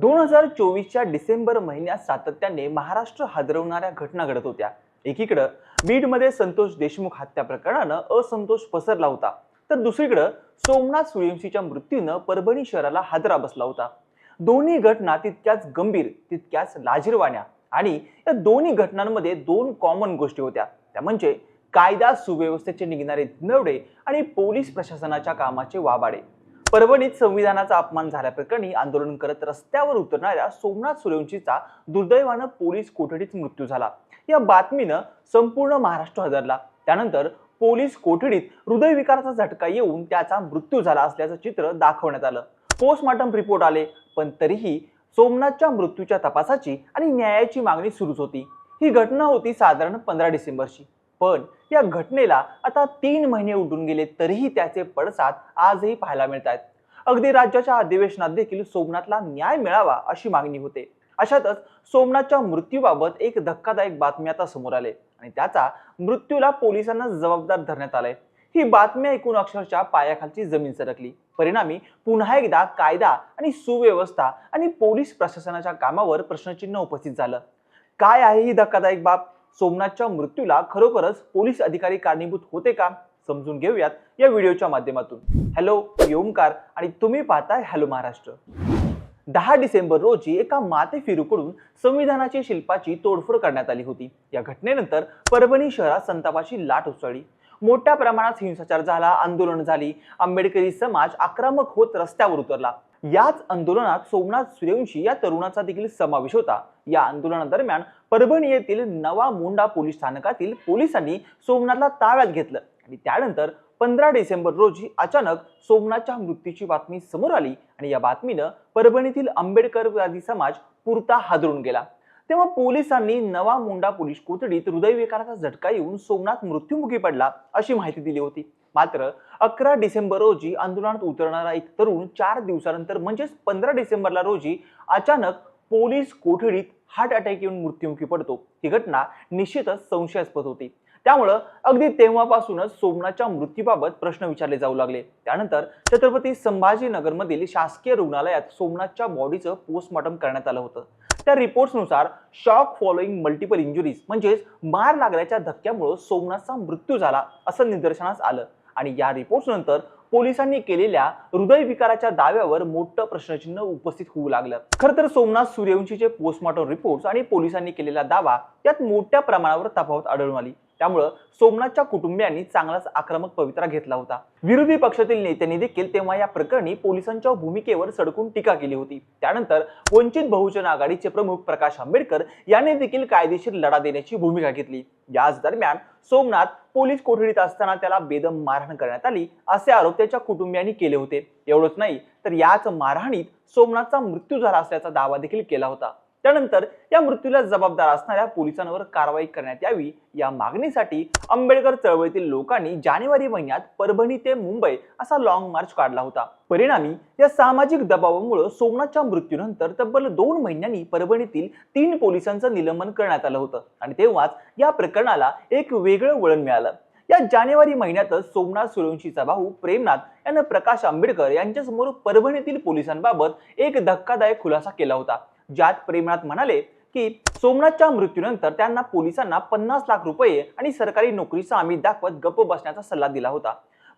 दोन हजार चोवीसच्या डिसेंबर महिन्यात सातत्याने महाराष्ट्र हादरवणाऱ्या घटना घडत होत्या. एकीकडं बीडमध्ये संतोष देशमुख हत्या प्रकरणानं असंतोष पसरला होता तर दुसरीकडं सोमनाथ सूर्यवंशीच्या मृत्यूनं परभणी शहराला हादरा बसला होता. दोन्ही घटना तितक्याच गंभीर तितक्याच लाजीरवाण्या आणि या दोन्ही घटनांमध्ये दोन कॉमन गोष्टी होत्या. त्या म्हणजे कायदा सुव्यवस्थेचे निघणारे नवडे आणि पोलीस प्रशासनाच्या कामाचे वाबाडे. परभणीत संविधानाचा अपमान झाल्याप्रकरणी आंदोलन करत रस्त्यावर उतरणाऱ्या सोमनाथ सूर्यवंशीचा दुर्दैवानं पोलीस कोठडीत मृत्यू झाला. या बातमीनं संपूर्ण महाराष्ट्र हजरला. त्यानंतर पोलीस कोठडीत हृदयविकाराचा झटका येऊन त्याचा मृत्यू झाला असल्याचं चित्र दाखवण्यात आलं. पोस्टमॉर्टम रिपोर्ट आले पण तरीही सोमनाथच्या मृत्यूच्या तपासाची आणि न्यायाची मागणी सुरूच होती. ही घटना होती साधारण पंधरा डिसेंबरची. पण या घटनेला आता तीन महिने उडून गेले तरीही त्याचे पडसाद आजही पाहायला मिळत आहेत अगदी राज्याच्या अधिवेशनात देखील सोमनाथला न्याय मिळावा अशी मागणी होते. अशातच सोमनाथच्या मृत्यूबाबत एक धक्कादायक बातमी आता समोर आले आणि त्याचा मृत्यूला पोलिसांना जबाबदार धरण्यात आलाय. ही बातमी ऐकून अक्षरशः पायाखालची जमीन सरकली. परिणामी पुन्हा एकदा कायदा आणि सुव्यवस्था आणि पोलीस प्रशासनाच्या कामावर प्रश्नचिन्ह उपस्थित झालं. काय आहे ही धक्कादायक बाब? सोमनाथच्या मृत्यूला खरोखरच पोलीस अधिकारी कारणीभूत होते का? समजून घेऊयात या व्हिडिओच्या माध्यमातून. हॅलो ओमकार आणि तुम्ही पाहताय हॅलो महाराष्ट्र. दहा डिसेंबर रोजी एका माते फिरूकडून संविधानाची शिल्पाची तोडफोड करण्यात आली होती. या घटनेनंतर परभणी शहरात संतापाची लाट उसळली. मोठ्या प्रमाणात हिंसाचार झाला आंदोलन झाली. आंबेडकरी समाज आक्रमक होत रस्त्यावर उतरला. याच आंदोलनात सोमनाथ सूर्यवंशी या तरुणाचा देखील समावेश होता. या आंदोलनादरम्यान परभणी येथील नवा मुंडा पोलीस स्थानकातील पोलिसांनी सोमनाथला ताब्यात घेतलं आणि त्यानंतर पंधरा डिसेंबर रोजी अचानक सोमनाथच्या मृत्यूची बातमी समोर आली आणि या बातमीनं परभणीतील आंबेडकरवादी समाज पुरता हादरून गेला. तेव्हा पोलिसांनी नवा मुंडा पोलीस कोठडीत हृदयविकाराचा झटका येऊन सोमनाथ मृत्युमुखी पडला अशी माहिती दिली होती. मात्र अकरा डिसेंबर रोजी आंदोलनात उतरणारा एक तरुण चार दिवसानंतर म्हणजेच पंधरा डिसेंबरला रोजी अचानक पोलीस कोठडीत हार्ट अटॅक येऊन मृत्युमुखी पडतो. ही घटना निश्चितच संशयास्पद होती. त्यामुळं अगदी तेव्हापासूनच सोमनाथच्या मृत्यूबाबत प्रश्न विचारले जाऊ लागले. त्यानंतर छत्रपती संभाजीनगरमधील शासकीय रुग्णालयात सोमनाथच्या बॉडीचं पोस्टमॉर्टम करण्यात आलं होतं. त्या रिपोर्ट्सनुसार शॉक फॉलोइंग मल्टिपल इंजुरीज म्हणजेच मार लागल्याच्या धक्क्यामुळं सोमनाथचा मृत्यू झाला असं निदर्शनास आलं. आणि या रिपोर्ट्स नंतर पोलिसांनी केलेल्या हृदयविकाराच्या दाव्यावर मोठं प्रश्नचिन्ह उपस्थित होऊ लागलं. खरं तर सोमनाथ सूर्यवंशीचे पोस्टमॉर्टम रिपोर्ट्स आणि पोलिसांनी केलेला दावा यात मोठ्या प्रमाणावर तफावत आढळून आली. त्यामुळं सोमनाथच्या कुटुंबियांनी चांगलाच आक्रमक पवित्रा घेतला होता. विरोधी पक्षातील नेत्यांनी देखील तेव्हा या प्रकरणी पोलिसांच्या भूमिकेवर सडकून टीका केली होती. त्यानंतर वंचित बहुजन आघाडीचे प्रमुख प्रकाश आंबेडकर यांनी देखील कायदेशीर लढा देण्याची भूमिका घेतली. याच दरम्यान सोमनाथ पोलीस कोठडीत असताना त्याला बेदम मारहाण करण्यात आली असे आरोप त्याच्या कुटुंबियांनी केले होते. एवढंच नाही तर याच मारहाणीत सोमनाथचा मृत्यू झाला असल्याचा दावा देखील केला होता. त्यानंतर या मृत्यूला जबाबदार असणाऱ्या पोलिसांवर कारवाई करण्यात यावी या मागणीसाठी आंबेडकर चळवळीतील लोकांनी जानेवारी महिन्यात परभणी ते मुंबई असा लॉंग मार्च काढला होता. परिणामी या सामाजिक दबावामुळे सोमनाथच्या मृत्यूनंतर तब्बल दोन महिन्यांनी परभणीतील तीन पोलिसांचं निलंबन करण्यात आलं होतं आणि तेव्हाच या प्रकरणाला एक वेगळं वळण मिळालं. या जानेवारी महिन्यातच सोमनाथ सूर्यवंशीचा भाऊ प्रेमनाथ यानं प्रकाश आंबेडकर यांच्यासमोर परभणीतील पोलिसांबाबत एक धक्कादायक खुलासा केला होता. ज्यात प्रेमनाथ म्हणाले की सोमनाथच्या मृत्यूनंतर त्यांना पोलिसांना पन्नास लाख रुपये आणि सरकारी नोकरीचा आम्ही दाखवत गप्प बसण्याचा सल्ला दिला होता.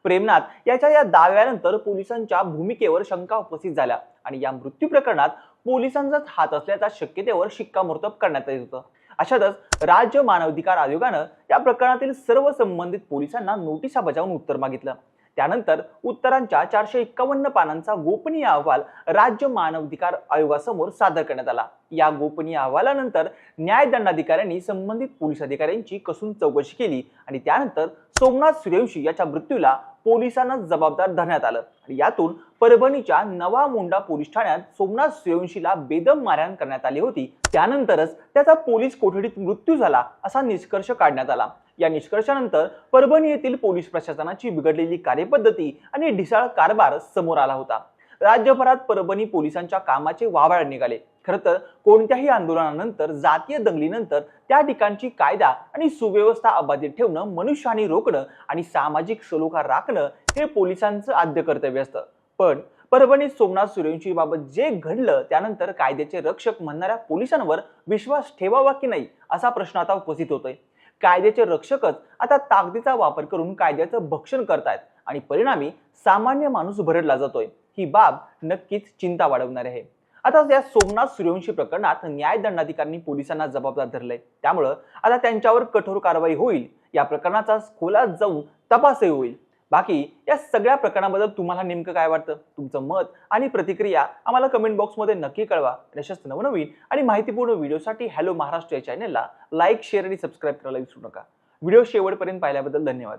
प्रेमनाथ याच्या या दाव्यानंतर पोलिसांच्या भूमिकेवर शंका उपस्थित झाल्या आणि या मृत्यू प्रकरणात पोलिसांचाच हात असल्याच्या शक्यतेवर शिक्कामोर्तब करण्यात येत होतं. अशातच राज्य मानवाधिकार आयोगानं या प्रकरणातील सर्व संबंधित पोलिसांना नोटिसा बजावून उत्तर मागितलं. त्यानंतर उत्तरांच्या चारशे एक्कावन्न पानांचा गोपनीय अहवाल राज्य मानवाधिकार आयोगासमोर सादर करण्यात आला. या गोपनीय अहवालानंतर न्यायदंडाधिकाऱ्यांनी संबंधित पोलीस अधिकाऱ्यांची कसून चौकशी केली आणि त्यानंतर सोमनाथ सूर्यवंशी याच्या मृत्यूला पोलिसांना जबाबदार धरण्यात आलं. आणि यातून परभणीच्या नवा मुंडा पोलीस ठाण्यात सोमनाथ सूर्यवंशीला बेदम मारहाण करण्यात आली होती. त्यानंतरच त्याचा पोलीस कोठडीत मृत्यू झाला असा निष्कर्ष काढण्यात आला. या निष्कर्षानंतर परभणी येथील पोलीस प्रशासनाची बिघडलेली कार्यपद्धती आणि ढिसाळ कारभार समोर आला होता. राज्यभरात परभणी पोलिसांच्या कामाचे वाभाळ निघाले. खरं तर कोणत्याही आंदोलनानंतर जातीय दंगलीनंतर त्या ठिकाणची कायदा आणि सुव्यवस्था अबाधित ठेवणं मनुष्यहानी रोखणं आणि सामाजिक सलोखा राखणं हे पोलिसांचं आद्य कर्तव्य असतं. पण परभणीत सोमनाथ सूर्यवंशी बाबत जे घडलं त्यानंतर कायद्याचे रक्षक म्हणणाऱ्या पोलिसांवर विश्वास ठेवावा की नाही असा प्रश्न आता उपस्थित होतोय. कायद्याचे रक्षकच आता ताकदीचा वापर करून कायद्याचं भक्षण करतायत आणि परिणामी सामान्य माणूस भरडला जातोय. ही बाब नक्कीच चिंता वाढवणारी आहे. आता या सोमनाथ सूर्यवंशी प्रकरणात न्यायदंडाधिकाऱ्यांनी पोलिसांना जबाबदार धरलंय. त्यामुळं आता त्यांच्यावर कठोर कारवाई होईल. या प्रकरणाचा खोलात जाऊन तपासही होईल. बाकी या सगळ्या प्रकरणाबद्दल तुम्हाला नेमकं काय वाटतं? तुमचं मत आणि प्रतिक्रिया आम्हाला कमेंट बॉक्समध्ये नक्की कळवा. आणि नवनवीन आणि माहितीपूर्ण व्हिडिओसाठी हॅलो महाराष्ट्र या चॅनलला लाईक शेअर आणि सबस्क्राईब करायला विसरू नका. व्हिडिओ शेवटपर्यंत पाहिल्याबद्दल धन्यवाद.